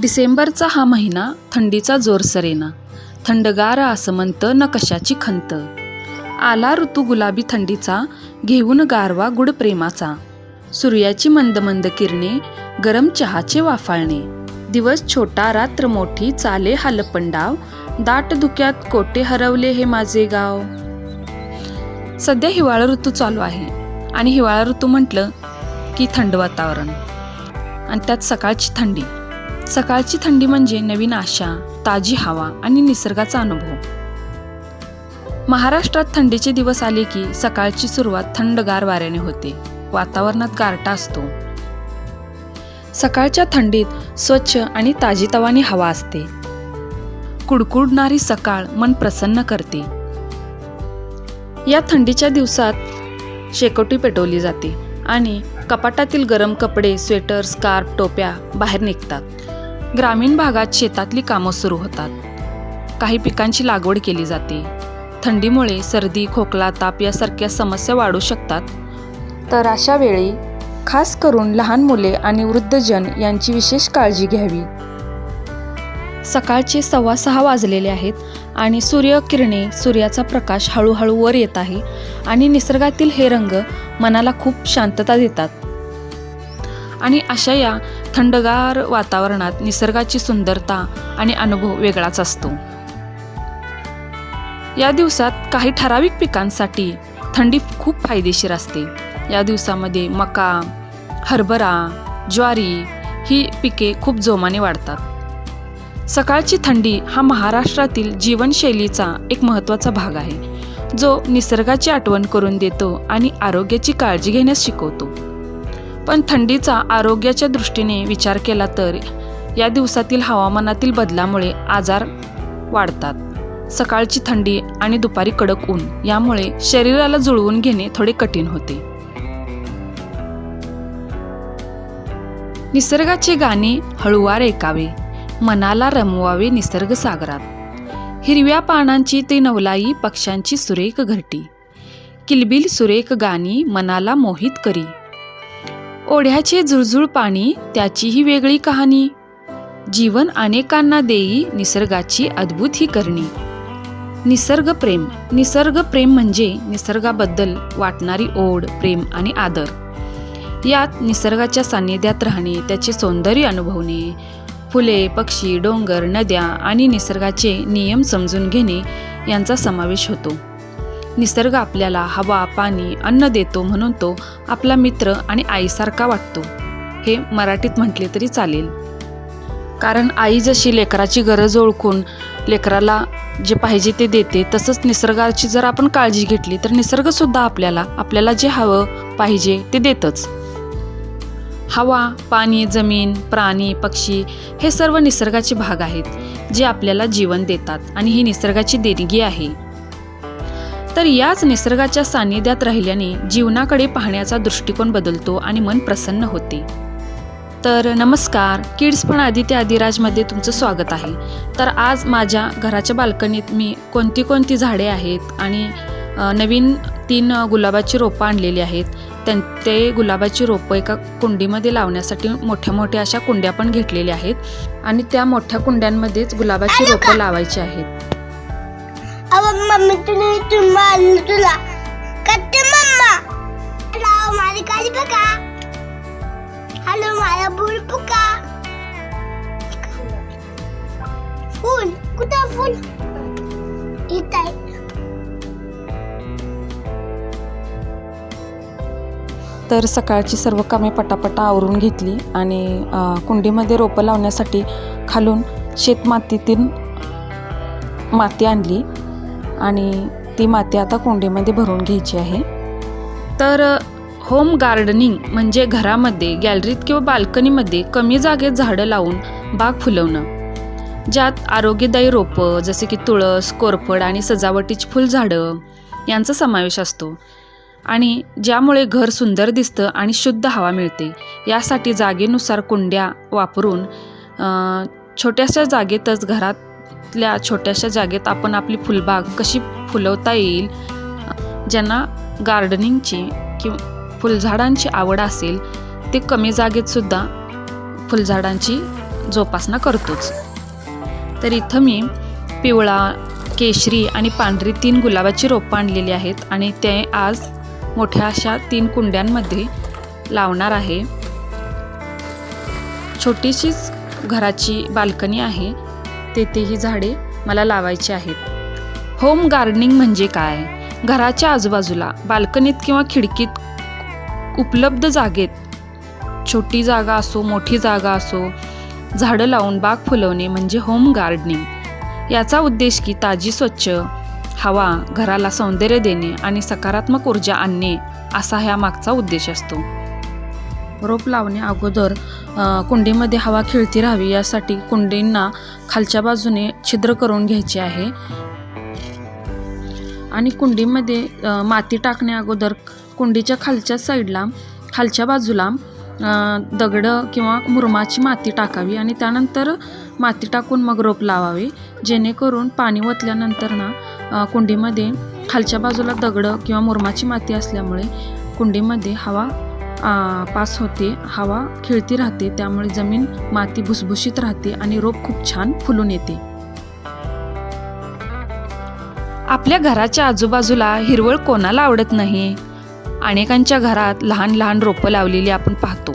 डिसेंबरचा हा महिना थंडीचा जोर सरेना थंडगार आसमंत न कशाची खंत. आला ऋतू गुलाबी थंडीचा घेऊन गारवा गुड प्रेमाचा. सूर्याची मंद मंद किरणे गरम चहाचे वाफाळणे. दिवस छोटा रात्र मोठी चाले हालपंडाव दाट धुक्यात कोटे हरवले हे माझे गाव. सध्या हिवाळा ऋतू चालू आहे. आणि हिवाळा ऋतू म्हटलं की थंड वातावरण. आणि त्यात सकाळची थंडी. सकाळची थंडी म्हणजे नवीन आशा ताजी हवा आणि निसर्गाचा अनुभव. महाराष्ट्रात थंडीचे दिवस आले की सकाळची सुरुवात थंडगार वाऱ्याने होते. वातावरणात गारटा असतो. सकाळच्या थंडीत स्वच्छ आणि ताजीतवानी हवा असते. कुडकुडणारी सकाळ मन प्रसन्न करते. या थंडीच्या दिवसात शेकोटी पेटवली जाते आणि कपाटातील गरम कपडे स्वेटर स्कार्फ टोप्या बाहेर निघतात. ग्रामीण भागात शेतातली कामं सुरू होतात. काही पिकांची लागवड केली जाते. थंडीमुळे सर्दी खोकला ताप यासारख्या समस्या वाढू शकतात. तर अशा वेळी खास करून लहान मुले आणि वृद्धजन यांची विशेष काळजी घ्यावी. सकाळचे सव्वा सहा वाजलेले आहेत आणि सूर्यकिरणे सूर्याचा प्रकाश हळूहळू वर येत आहे आणि निसर्गातील हे रंग मनाला खूप शांतता देतात. आणि अशा या थंडगार वातावरणात निसर्गाची सुंदरता आणि अनुभव वेगळाच असतो. या दिवसात काही ठराविक पिकांसाठी थंडी खूप फायदेशीर असते. या दिवसामध्ये मका हरभरा ज्वारी ही पिके खूप जोमाने वाढतात. सकाळची थंडी हा महाराष्ट्रातील जीवनशैलीचा एक महत्त्वाचा भाग आहे जो निसर्गाची आठवण करून देतो आणि आरोग्याची काळजी घेण्यास शिकवतो. पण थंडीचा आरोग्याच्या दृष्टीने विचार केला तर या दिवसातील हवामानातील बदलामुळे आजार वाढतात. सकाळची थंडी आणि दुपारी कडक ऊन यामुळे शरीराला जुळवून घेणे थोडे कठीण होते. निसर्गाचे गाणे हळुवार ऐकावे मनाला रमवावे निसर्ग सागरात. हिरव्या पानांची ते नवलाई पक्ष्यांची सुरेख घरटी. किलबिल सुरेख गाणी मनाला मोहित करी. ओढ्याचे जुळजुळ पाणी त्याचीही वेगळी कहाणी. जीवन अनेकांना देई निसर्गाची अद्भुत ही करणी. निसर्ग प्रेम. निसर्ग प्रेम म्हणजे निसर्गाबद्दल वाटणारी ओढ प्रेम आणि आदर. यात निसर्गाच्या सान्निध्यात राहणे त्याचे सौंदर्य अनुभवणे फुले पक्षी डोंगर नद्या आणि निसर्गाचे नियम समजून घेणे यांचा समावेश होतो. निसर्ग आपल्याला हवा पाणी अन्न देतो म्हणून तो आपला मित्र आणि आईसारखा वाटतो. हे मराठीत म्हटले तरी चालेल. कारण आई जशी लेकराची गरज ओळखून लेकराला जे पाहिजे ते देते तसंच निसर्गाची जर आपण काळजी घेतली तर निसर्गसुद्धा आपल्याला आपल्याला जे हवं पाहिजे ते देतच. हवा पाणी जमीन प्राणी पक्षी हे सर्व निसर्गाचे भाग आहेत जे आपल्याला जीवन देतात आणि ही निसर्गाची देणगी आहे. तर याच निसर्गाच्या सान्निध्यात राहिल्याने जीवनाकडे पाहण्याचा दृष्टिकोन बदलतो आणि मन प्रसन्न होते. तर नमस्कार किड्स पण आदित्य आदिराजमध्ये तुमचं स्वागत आहे. तर आज माझ्या घराच्या बाल्कनीत मी कोणती कोणती झाडे आहेत आणि नवीन तीन गुलाबाची रोपं आणलेली आहेत. त्यां ते गुलाबाची रोपं एका कुंडीमध्ये लावण्यासाठी मोठ्या मोठ्या अशा कुंड्या पण घेतलेल्या आहेत आणि त्या मोठ्या कुंड्यांमध्येच गुलाबाची रोपं लावायची आहेत. अहो मम्मी तुला तुला. मम्मा. हॅलो माझी बघा हॅलो मला पुका फुल कुठं फुल इथं आहे. तर सकाळची सर्व कामे पटापटा आवरून घेतली आणि कुंडीमध्ये रोपं लावण्यासाठी खालून शेतमातीतील माती आणली. आणि ती माती आता कुंडीमध्ये भरून घ्यायची आहे. तर होम गार्डनिंग म्हणजे घरामध्ये गॅलरीत किंवा बाल्कनीमध्ये कमी जागेत झाडं लावून बाग फुलवणं. ज्यात आरोग्यदायी रोपं जसे की तुळस कोरफड आणि सजावटीची फुलझाडं यांचा समावेश असतो. आणि ज्यामुळे घर सुंदर दिसतं आणि शुद्ध हवा मिळते. यासाठी जागेनुसार कुंड्या वापरून छोट्याशा जागेतच घरात घरातल्या छोट्याशा जागेत आपण आपली फुलबाग कशी फुलवता येईल ज्यांना गार्डनिंगची किंवा फुलझाडांची आवड असेल ते कमी जागेत सुद्धा फुलझाडांची जोपासना करतोच. तर इथं मी पिवळा केशरी आणि पांढरी तीन गुलाबाची रोपं आणलेली आहेत आणि ते आज मोठ्या अशा तीन कुंड्यांमध्ये लावणार आहे. छोटीशीच घराची बाल्कनी आहे. तेथेही झाडे मला लावायची आहेत. होम गार्डनिंग म्हणजे काय? घराच्या आजूबाजूला बाल्कनीत किंवा खिडकीत उपलब्ध जागेत छोटी जागा असो मोठी जागा असो झाडं लावून बाग फुलवणे म्हणजे होम गार्डनिंग. याचा उद्देश की ताजी स्वच्छ हवा घराला सौंदर्य देणे आणि सकारात्मक ऊर्जा आणणे असा ह्या मागचा उद्देश असतो. रोप लावणे अगोदर कुंडीमध्ये हवा खेळती राहावी यासाठी कुंडींना खालच्या बाजूने छिद्र करून घ्यायचे आहे. आणि कुंडीमध्ये माती टाकण्या अगोदर कुंडीच्या खालच्या साईडला खालच्या बाजूला दगडं किंवा मुरमाची माती टाकावी आणि त्यानंतर माती टाकून मग रोप लावावे जेणेकरून पाणी ओतल्यानंतर ना कुंडीमध्ये खालच्या बाजूला दगडं किंवा मुरमाची माती असल्यामुळे कुंडीमध्ये हवा पास होते हवा खेळती राहते त्यामुळे जमीन माती भुसभुशीत राहते आणि रोप खूप छान फुलून येते. आपल्या घराच्या आजूबाजूला हिरवळ कोणाला आवडत नाही? अनेकांच्या घरात लहान लहान रोपं लावलेली आपण पाहतो.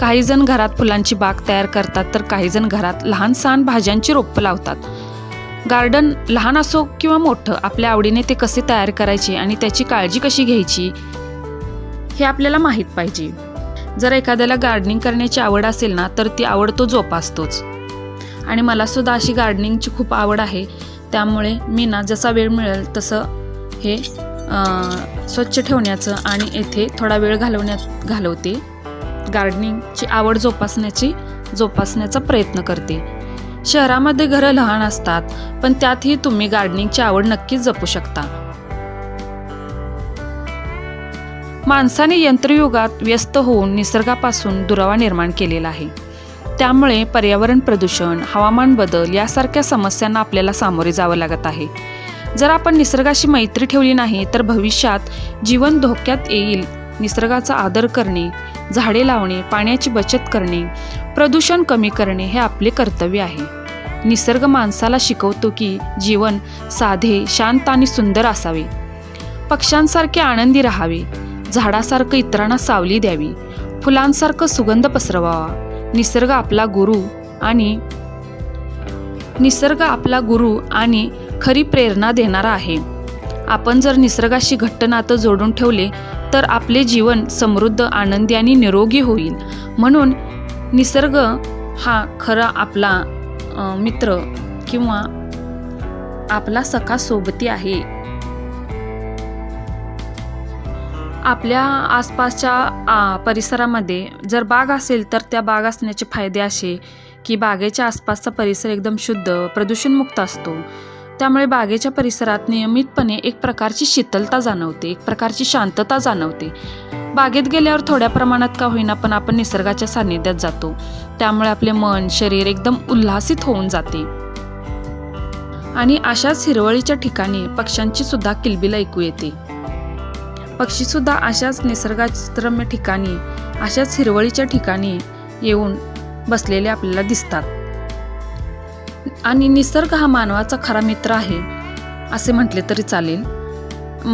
काही जण घरात फुलांची बाग तयार करतात तर काही जण घरात लहान सहान भाज्यांची रोपं लावतात. गार्डन लहान असो किंवा मोठं आपल्या आवडीने ते कसे तयार करायचे आणि त्याची काळजी कशी घ्यायची? हे आपल्याला माहीत पाहिजे. जर एखाद्याला गार्डनिंग करण्याची आवड असेल ना तर ती आवड तो जोपासतोच. आणि मला सुद्धा अशी गार्डनिंगची खूप आवड आहे. त्यामुळे मी ना जसा वेळ मिळेल तसं हे स्वच्छ ठेवण्याचं आणि येथे थोडा वेळ घालवण्यात घालवते. गार्डनिंगची आवड जोपासण्याची जोपासण्याचा प्रयत्न करते. शहरामध्ये घरं लहान असतात पण त्यातही तुम्ही गार्डनिंगची आवड नक्कीच जपू शकता. माणसाने यंत्रयुगात व्यस्त होऊन निसर्गापासून दुरावा निर्माण केलेला आहे. त्यामुळे पर्यावरण प्रदूषण हवामान बदल यासारख्या समस्यांना आपल्याला सामोरे जावं लागत आहे. जर आपण निसर्गाशी मैत्री ठेवली नाही तर भविष्यात जीवन धोक्यात येईल. निसर्गाचा आदर करणे झाडे लावणे पाण्याची बचत करणे प्रदूषण कमी करणे हे आपले कर्तव्य आहे. निसर्ग माणसाला शिकवतो की जीवन साधे शांत आणि सुंदर असावे. पक्ष्यांसारखे आनंदी राहावे. झाडासारखं इतरांना सावली द्यावी. फुलांसारखं सुगंध पसरवावा निसर्ग आपला गुरु आणि निसर्ग आपला गुरु आणि खरी प्रेरणा देणारा आहे. आपण जर निसर्गाशी घट्ट नातं जोडून ठेवले तर आपले जीवन समृद्ध आनंदी आणि निरोगी होईल. म्हणून निसर्ग हा खरा आपला मित्र किंवा आपला सखा सोबती आहे. आपल्या आसपासच्या आ, परिसरामध्ये जर बाग असेल तर त्या बाग असण्याचे फायदे असे की बागेच्या आसपासचा परिसर एकदम शुद्ध प्रदूषणमुक्त असतो. त्यामुळे बागेच्या परिसरात नियमितपणे एक प्रकारची शीतलता जाणवते एक प्रकारची शांतता जाणवते. बागेत गेल्यावर थोड्या प्रमाणात का होईना पण आपण निसर्गाच्या सान्निध्यात जातो. त्यामुळे आपले मन शरीर एकदम उल्हासित होऊन जाते. आणि अशाच हिरवळीच्या ठिकाणी पक्ष्यांची सुद्धा किलबिल ऐकू येते. पक्षीसुद्धा अशाच निसर्गरम्य ठिकाणी अशाच हिरवळीच्या ठिकाणी येऊन बसलेले आपल्याला दिसतात. आणि निसर्ग हा मानवाचा खरा मित्र आहे असे म्हटले तरी चालेल.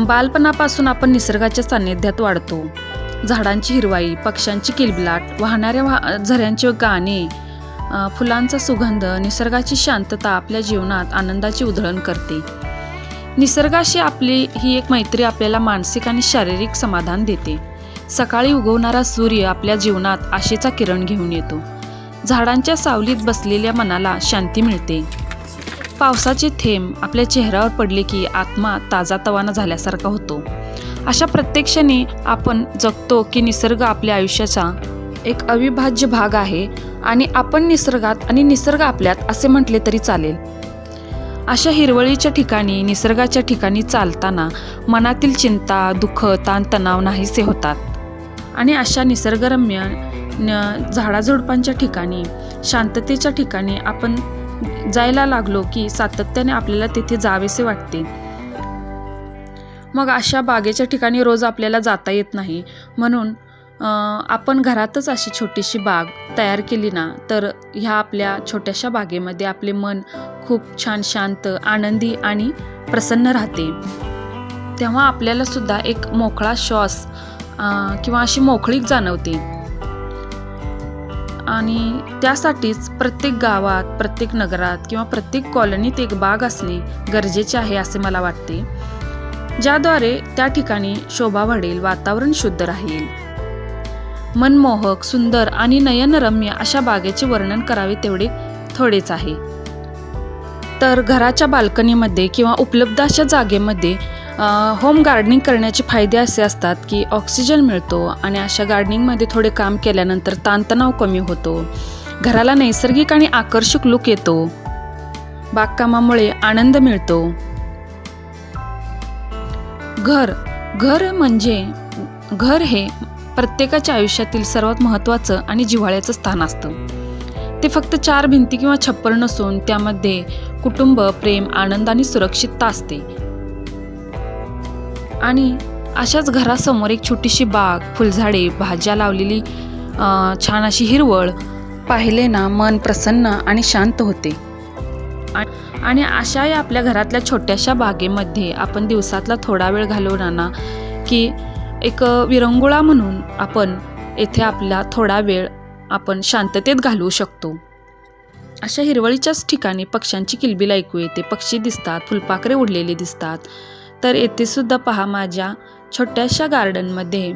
बालपणापासून आपण निसर्गाच्या सान्निध्यात वाढतो. झाडांची हिरवाई पक्ष्यांची किलबिलाट वाहणाऱ्या वाह झऱ्यांचे गाणे फुलांचा सुगंध निसर्गाची शांतता आपल्या जीवनात आनंदाची उधळण करते. निसर्गाशी आपली ही एक मैत्री आपल्याला मानसिक आणि शारीरिक समाधान देते. सकाळी उगवणारा सूर्य आपल्या जीवनात आशेचा किरण घेऊन येतो. झाडांच्या सावलीत बसलेल्या मनाला शांती मिळते. पावसाचे थेंब आपल्या चेहऱ्यावर पडले की आत्मा ताजातवाना झाल्यासारखा होतो. अशा प्रत्येक क्षणी आपण जगतो की निसर्ग आपल्या आयुष्याचा एक अविभाज्य भाग आहे आणि आपण निसर्गात आणि निसर्ग आपल्यात असे म्हटले तरी चालेल. अशा हिरवळीच्या ठिकाणी निसर्गाच्या ठिकाणी चालताना मनातील चिंता दुःख ताणतणाव नाहीसे होतात. आणि अशा निसर्गरम्य न- झाडाझुडपांच्या ठिकाणी शांततेच्या ठिकाणी आपण जायला लागलो की सातत्याने आपल्याला तिथे जावेसे वाटते. मग अशा बागेच्या ठिकाणी रोज आपल्याला जाता येत नाही. म्हणून आपण घरातच अशी छोटीशी बाग तयार केली ना तर ह्या आपल्या छोट्याशा बागेमध्ये आपले मन खूप छान शांत आनंदी आणि प्रसन्न राहते. तेव्हा आपल्याला सुद्धा एक मोकळा श्वास किंवा अशी मोकळीक जाणवते. आणि त्यासाठीच प्रत्येक गावात प्रत्येक नगरात किंवा प्रत्येक कॉलनीत एक बाग असणे गरजेचे आहे असे मला वाटते. ज्याद्वारे त्या ठिकाणी शोभा वाढेल वातावरण शुद्ध राहील. मनमोहक सुंदर आणि नयनरम्य अशा बागेचे वर्णन करावे तेवढे थोडेच आहे. तर घराच्या बाल्कनीमध्ये किंवा उपलब्ध अशा जागेमध्ये होम गार्डनिंग करण्याचे फायदे असे असतात की ऑक्सिजन मिळतो आणि अशा गार्डनिंगमध्ये थोडे काम केल्यानंतर ताणतणाव कमी होतो. घराला नैसर्गिक आणि आकर्षक लुक येतो. बागकामामुळे आनंद मिळतो. घर घर म्हणजे घर हे प्रत्येकाच्या आयुष्यातील सर्वात महत्त्वाचं आणि जिव्हाळ्याचं स्थान असतं. ते फक्त चार भिंती किंवा छप्पर नसून त्यामध्ये कुटुंब प्रेम आनंद आणि सुरक्षितता असते. आणि अशाच घरासमोर एक छोटीशी बाग फुलझाडे भाज्या लावलेली छान अशी हिरवळ पाहिले ना मन प्रसन्न आणि शांत होते. आणि अशा या आपल्या घरातल्या छोट्याशा बागेमध्ये आपण दिवसातला थोडा वेळ घालवणार ना की एक विरंगुळा म्हणून आपण येथे आपला थोडा वेळ आपण शांततेत घालवू शकतो. अशा हिरवळीच्याच ठिकाणी पक्ष्यांची किलबिल ऐकू येते. पक्षी दिसतात फुलपाखरे उडलेले दिसतात. तर येथे सुद्धा पहा माझ्या छोट्याशा गार्डनमध्ये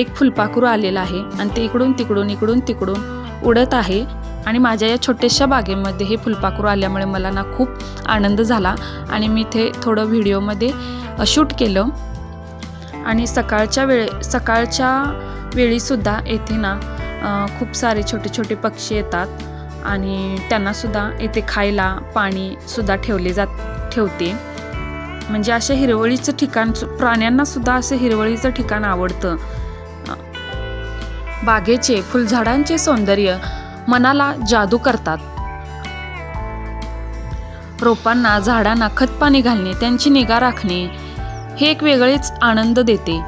एक फुलपाखरू आलेलं आहे आणि ते इकडून तिकडून इकडून तिकडून उडत आहे आणि माझ्या या छोट्याशा बागेमध्ये हे फुलपाखरू आल्यामुळे मला ना खूप आनंद झाला आणि मी इथे थोडं व्हिडिओमध्ये शूट केलं. आणि सकाळच्या वेळे सकाळच्या वेळीसुद्धा येथे ना खूप सारे छोटे छोटे पक्षी येतात आणि त्यांनासुद्धा येथे खायला पाणीसुद्धा ठेवले जात ठेवते. म्हणजे अशा हिरवळीचं ठिकाण प्राण्यांनासुद्धा असं हिरवळीचं ठिकाण आवडतं. बागेचे फुलझाडांचे सौंदर्य मनाला जादू करतात. रोपांना झाडांना खतपाणी घालणे त्यांची निगा राखणे हे एक वेगळेच आनंद देते.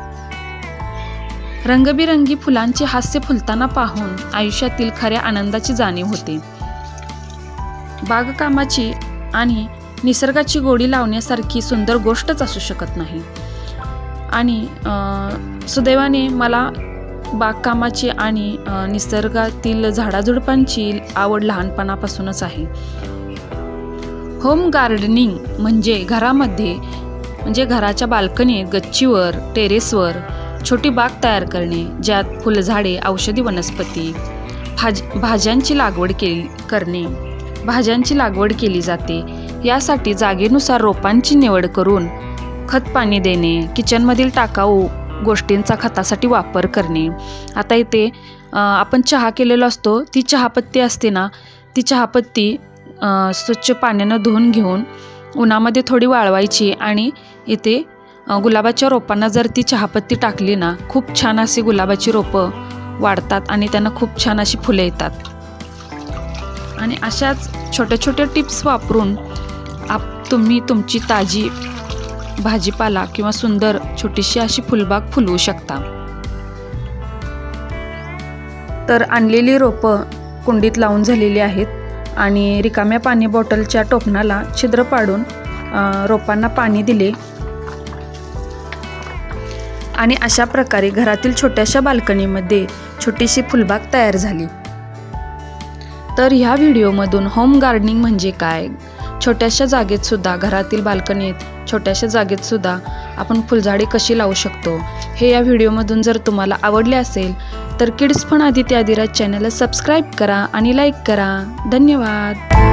रंगबिरंगी फुलांचे हास्य फुलताना पाहून आयुष्यातील खऱ्या आनंदाची जाणीव होते. बागकामाची आणि निसर्गाची गोडी लावण्यासारखी सुंदर गोष्टच असू शकत नाही. आणि सुदैवाने मला बागकामाची आणि निसर्गातील झाडाझुडपांची आवड लहानपणापासूनच आहे. होम गार्डनिंग म्हणजे घरामध्ये म्हणजे घराच्या बाल्कनीत गच्चीवर टेरेसवर छोटी बाग तयार करणे ज्यात फुलझाडे औषधी वनस्पती भाज भाज्यांची लागवड केली करणे. भाज्यांची लागवड केली जाते. यासाठी जागेनुसार रोपांची निवड करून खत पाणी देणे किचनमधील टाकाऊ गोष्टींचा खतासाठी वापर करणे. आता इथे आपण चहा केलेलो असतो ती चहापत्ती असते ना ती चहापत्ती स्वच्छ पाण्यानं धुवून घेऊन उन्हामध्ये थोडी वाळवायची आणि इथे गुलाबाच्या रोपांना जर ती चहापत्ती टाकली ना खूप छान अशी गुलाबाची रोपं वाढतात आणि त्यांना खूप छान अशी फुले येतात. आणि अशाच छोट्या छोट्या टिप्स वापरून आप तुम्ही तुमची ताजी भाजीपाला किंवा सुंदर छोटीशी अशी फुलबाग फुलवू शकता. तर आणलेली रोपं कुंडीत लावून झालेली आहेत. आणि रिकाम्या पाणी बॉटलच्या टोपणाला छिद्र पाडून रोपांना पाणी दिले. आणि अशा प्रकारे घरातील छोट्याशा बाल्कनीमध्ये छोटीशी फुलबाग तयार झाली. तर ह्या व्हिडिओमधून होम गार्डनिंग म्हणजे काय? छोट्याशा जागेत सुद्धा घरातील बाल्कनीत छोट्याशा जागेत सुद्धा आपण फुलझाडे कशी लावू शकतो हे या व्हिडिओमधून जर तुम्हाला आवडले असेल तर किड्स फण आदित्य आदिराज चॅनलला सबस्क्राईब करा आणि लाईक करा. धन्यवाद.